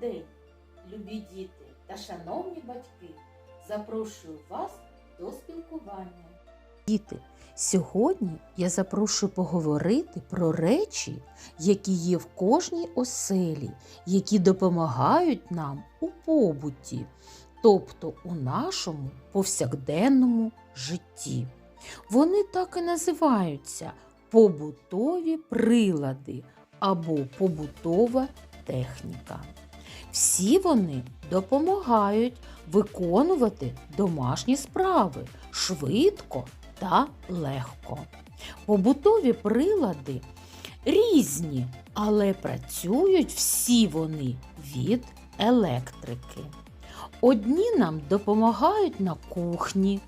день, любі діти та шановні батьки. Запрошую вас до спілкування. Діти, сьогодні я запрошую поговорити про речі, які є в кожній оселі, які допомагають нам у побуті, тобто у нашому повсякденному житті. Вони так і називаються побутові прилади або побутова техніка. Всі вони допомагають виконувати домашні справи швидко та легко. Побутові прилади різні, але працюють всі вони від електрики. Одні нам допомагають на кухні.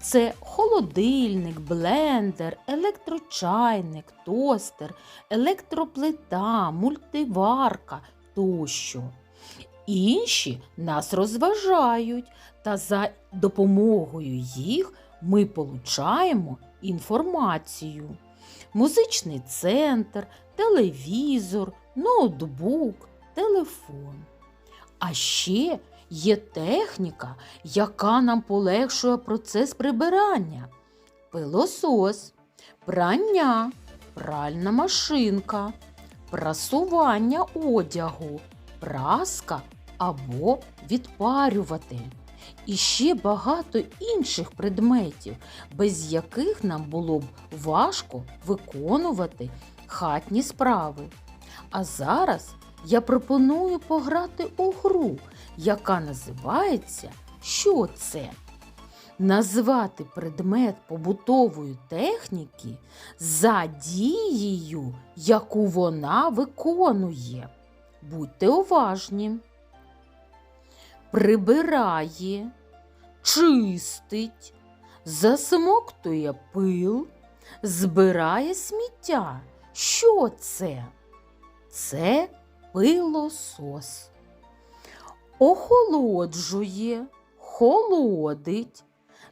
Це холодильник, блендер, електрочайник, тостер, електроплита, мультиварка тощо. Інші нас розважають, та за допомогою їх ми получаємо інформацію. Музичний центр, телевізор, ноутбук, телефон. А ще є техніка, яка нам полегшує процес прибирання. Пилосос, прання, пральна машинка, прасування одягу, праска або відпарюватель. І ще багато інших предметів, без яких нам було б важко виконувати хатні справи. А зараз я пропоную пограти у гру, яка називається Що це? Назвати предмет побутової техніки за дією, яку вона виконує. Будьте уважні. Прибирає, чистить, засмоктує пил, збирає сміття. Що це? Це пилосос. Охолоджує, холодить,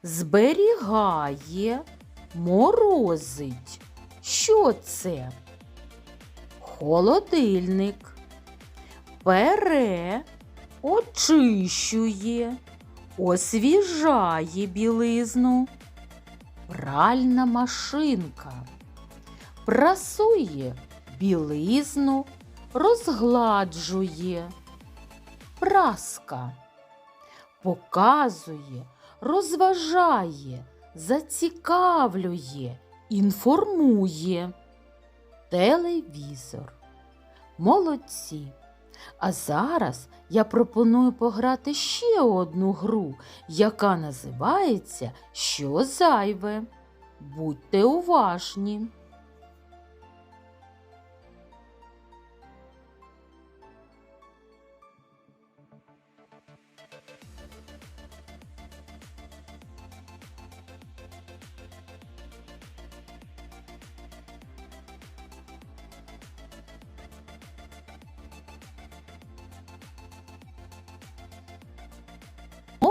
зберігає, морозить. Що це? Холодильник. Пере, очищує, освіжає білизну. Пральна машинка. Прасує білизну, розгладжує. Праска. Показує, розважає, зацікавлює, інформує. Телевізор. Молодці. А зараз я пропоную пограти ще одну гру, яка називається Що зайве. Будьте уважні.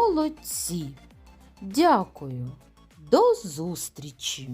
Молодці. Дякую. До зустрічі!